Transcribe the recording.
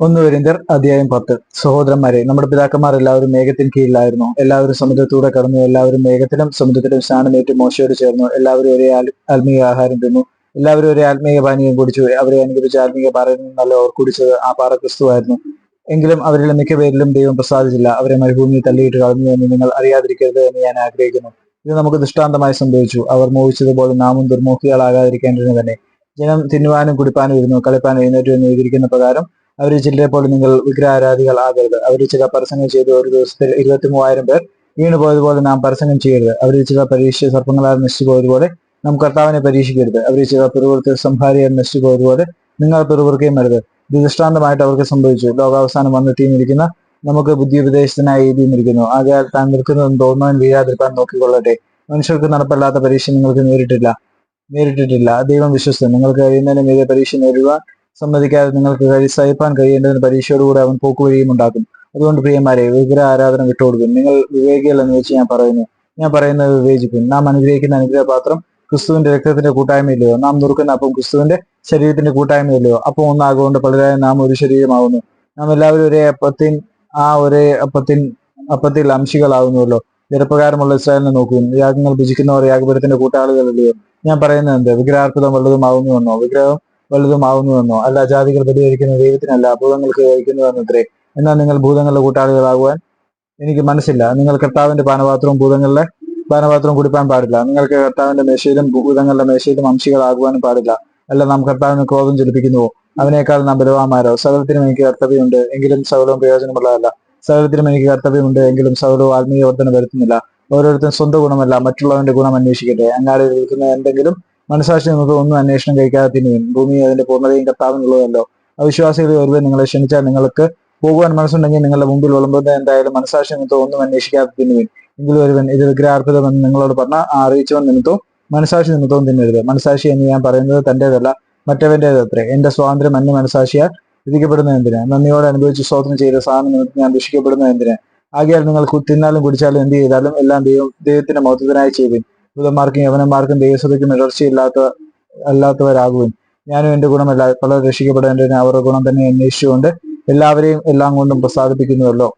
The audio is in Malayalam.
ഒന്ന് വരിന്തർ അധ്യായം പത്ത്. സഹോദരന്മാരെ നമ്മുടെ പിതാക്കന്മാർ എല്ലാവരും മേഘത്തിന് കീഴിലായിരുന്നു. എല്ലാവരും സമുദ്രത്തൂടെ കടന്നു എല്ലാവരും മേഘത്തിലും സമുദ്രത്തിലും സ്നാനമേറ്റ് മോശയോട് ചേർന്നു. എല്ലാവരും ഒരേ ആത്മീയ ആഹാരം തിന്നു. എല്ലാവരും ഒരേ ആത്മീയ പാനീയം കുടിച്ചു. അവരെ അനുഗ്രഹിച്ച ആത്മീയ പാറയിൽ നിന്നല്ല അവർ കുടിച്ചത് ആ പാറ ക്രിസ്തുവായിരുന്നു. എങ്കിലും അവരിൽ മിക്ക പേരിലും ദൈവം പ്രസാദിച്ചില്ല. അവരെ മരുഭൂമിയിൽ തള്ളിയിട്ട് കളഞ്ഞു എന്ന് നിങ്ങൾ അറിയാതിരിക്കരുത് എന്ന് ഞാൻ ആഗ്രഹിക്കുന്നു. ഇത് നമുക്ക് ദൃഷ്ടാന്തമായി സംഭവിച്ചു. അവർ മോഹിച്ചതുപോലെ നാമും ദുർമുഖികളാകാതിരിക്കേണ്ടതിന് തന്നെ. ജനം തിന്നുവാനും കുടിപ്പാനും ഇരുന്നു. കളിപ്പാനും എഴുന്നേറ്റു എന്ന് എഴുതിയിരിക്കുന്ന പ്രകാരം അവർ ചിലരെ പോലെ നിങ്ങൾ വിഗ്രഹാരാധികൾ ആകരുത്. അവർ ചില പരസ്യങ്ങൾ ചെയ്തു ഒരു ദിവസത്തിൽ ഇരുപത്തി മൂവായിരം പേർ വീണ് പോയതുപോലെ നാം പ്രസംഗം ചെയ്യരുത്. അവർ ചില പരീക്ഷ സർപ്പങ്ങളാൽ നശിച്ചു പോയതുപോലെ നാം കർത്താവിനെ പരീക്ഷിക്കരുത്. അവർ ചില പിറുവൃത്തി സംഹാരിയാൽ നശിച്ചു പോയതുപോലെ നിങ്ങൾ പിറുവൃക്കുകയും വരുത് ഇത് ദൃഷ്ടാന്തമായിട്ട് അവർക്ക് സംഭവിച്ചു. ലോകാവസാനം വന്നെത്തിയിരിക്കുന്ന നമുക്ക് ബുദ്ധി ഉപദേശത്തിനായി എഴുതിയിരിക്കുന്നു ആകയാൽ താൻ നിൽക്കുന്നതും തോന്നുവാൻ വീഴാതിരിക്കാൻ നോക്കിക്കൊള്ളട്ടെ. മനുഷ്യർക്ക് നടപ്പല്ലാത്ത പരീക്ഷ നിങ്ങൾക്ക് നേരിട്ടില്ല. നേരിട്ടിട്ടില്ല. ദൈവം വിശ്വസിച്ചു. നിങ്ങൾക്ക് കഴിയുന്നതിന് മീതെ പരീക്ഷ നേരിടുവാൻ സമ്മതിക്കാതെ നിങ്ങൾക്ക് കഴി സഹിപ്പാൻ കഴിയേണ്ടതിന് പരീക്ഷയോടുകൂടി അവൻ പോക്കുവഴിയും ഉണ്ടാക്കും അതുകൊണ്ട് പ്രിയന്മാരെ വിഗ്രഹ ആരാധന വിട്ടുകൊടുക്കും നിങ്ങൾ വിവേകിയല്ലെന്ന് വെച്ച് ഞാൻ പറയുന്നു. ഞാൻ പറയുന്നത് വിവേചിക്കും നാം അനുഗ്രഹിക്കുന്ന അനുഗ്രഹപാത്രം ക്രിസ്തുവിന്റെ രക്തത്തിന്റെ കൂട്ടായ്മയില്ലയോ നാം നുറുക്കുന്ന അപ്പം ക്രിസ്തുവിന്റെ ശരീരത്തിന്റെ കൂട്ടായ്മയില്ലയോ അപ്പം ഒന്നാകൊണ്ട് പലരായ നാം ഒരു ശരീരമാവുന്നു. നാം എല്ലാവരും ഒരേ അപ്പത്തിൻ ആ ഒരേ അപ്പത്തിൻ അപ്പത്തിൽ അംശികളാവുന്നുവല്ലോ ജലപ്രകാരമുള്ള ഇസ്രായേലിനെ നോക്കും യാഗങ്ങൾ ഭുജിക്കുന്നവർ യാഗപുരത്തിന്റെ കൂട്ടാളികളല്ലയോ ഞാൻ പറയുന്നത് എന്ത്? വിഗ്രഹാർപ്പിതം വലുതുമാവുന്നുവെന്നോ വിഗ്രഹം വലുതുമാവുന്നുവെന്നോ അല്ല ജാതികൾ പരിഹരിക്കുന്ന ദൈവത്തിനല്ല ഭൂതങ്ങൾക്ക് വഹിക്കുന്നുവെന്നത്രേ എന്നാൽ നിങ്ങൾ ഭൂതങ്ങളുടെ കൂട്ടാളികളാകുവാൻ എനിക്ക് മനസ്സില്ല. നിങ്ങൾ കർത്താവിന്റെ പാനപാത്രവും ഭൂതങ്ങളുടെ പാനപാത്രവും കുടിപ്പാൻ പാടില്ല. നിങ്ങൾക്ക് കർത്താവിന്റെ മേശയിലും ഭൂതങ്ങളുടെ മേശയിലും അംശികളാകുവാനും പാടില്ല. അല്ല നാം കർത്താവിന് ക്രോധം ജലിപ്പിക്കുന്നുവോ അവനേക്കാൾ നാം ബലവാന്മാരോ? സകലത്തിനും എനിക്ക് കർത്തവ്യമുണ്ട് എങ്കിലും സകലവും പ്രയോജനമുള്ളതല്ല. സകലത്തിനും എനിക്ക് കർത്തവ്യമുണ്ട് എങ്കിലും സകലവും ആത്മീയ വർധന വരുത്തുന്നില്ല. ഓരോരുത്തരും സ്വന്തം ഗുണമല്ല മറ്റുള്ളവന്റെ ഗുണം അന്വേഷിക്കട്ടെ. അങ്ങാടി നിൽക്കുന്ന എന്തെങ്കിലും മനസാക്ഷി നിങ്ങൾക്ക് ഒന്നും അന്വേഷണം കഴിക്കാതെ ഭൂമി അതിന്റെ പൂർണതയും കർത്താവിനുള്ളതല്ലോ. അവിശ്വാസികൾ ഒരുവൻ നിങ്ങളെ ക്ഷണിച്ചാൽ നിങ്ങൾക്ക് പോകുവാൻ മനസ്സുണ്ടെങ്കിൽ നിങ്ങളുടെ മുമ്പിൽ വിളമ്പുന്നത് എന്തായാലും മനസാക്ഷി നിമിത്തം ഒന്നും അന്വേഷിക്കാതെ തിന്നുവിൻ. എങ്കിലും ഒരുവൻ ഇത് വിഗ്രഹാർത്ഥിതമെന്ന് നിങ്ങളോട് പറഞ്ഞ ആ അറിയിച്ചവൻ നിമിത്തവും മനസാക്ഷി നിമിത്തവും തിന്നരുത്. മനസാക്ഷി എന്ന് ഞാൻ പറയുന്നത് തന്റേതല്ല മറ്റവന്റേത് അത്രേ. എന്റെ സ്വാതന്ത്ര്യം അന്യ മനസാക്ഷിയാൽ വിധിക്കപ്പെടുന്നത് എന്തിന്? നന്ദിയോടെ അനുഭവിച്ച് സ്വാതന്ത്ര്യം ചെയ്ത സാധനം നിമിത്തം ഞാൻ ദുഷിക്കപ്പെടുന്നത് എന്തിന്? ആകെയാൽ നിങ്ങൾ തിന്നാലും കുടിച്ചാലും എന്ത് ചെയ്താലും എല്ലാം ദൈവം ദൈവത്തിന്റെ മഹത്വത്തിനായി ചെയ്യുവിൻ. ബുധന്മാർക്കും യവനന്മാർക്കും ദൈവസഭയ്ക്കും ഇടർച്ചയില്ലാത്ത അല്ലാത്തവരാകുവിൻ. ഞാനും എന്റെ ഗുണമല്ല പലർ രക്ഷിക്കപ്പെടേണ്ടതിന് അവരുടെ ഗുണം തന്നെ അന്വേഷിച്ചുകൊണ്ട് എല്ലാവരെയും എല്ലാം കൊണ്ടും പ്രസാദിപ്പിക്കുന്നുവല്ലോ.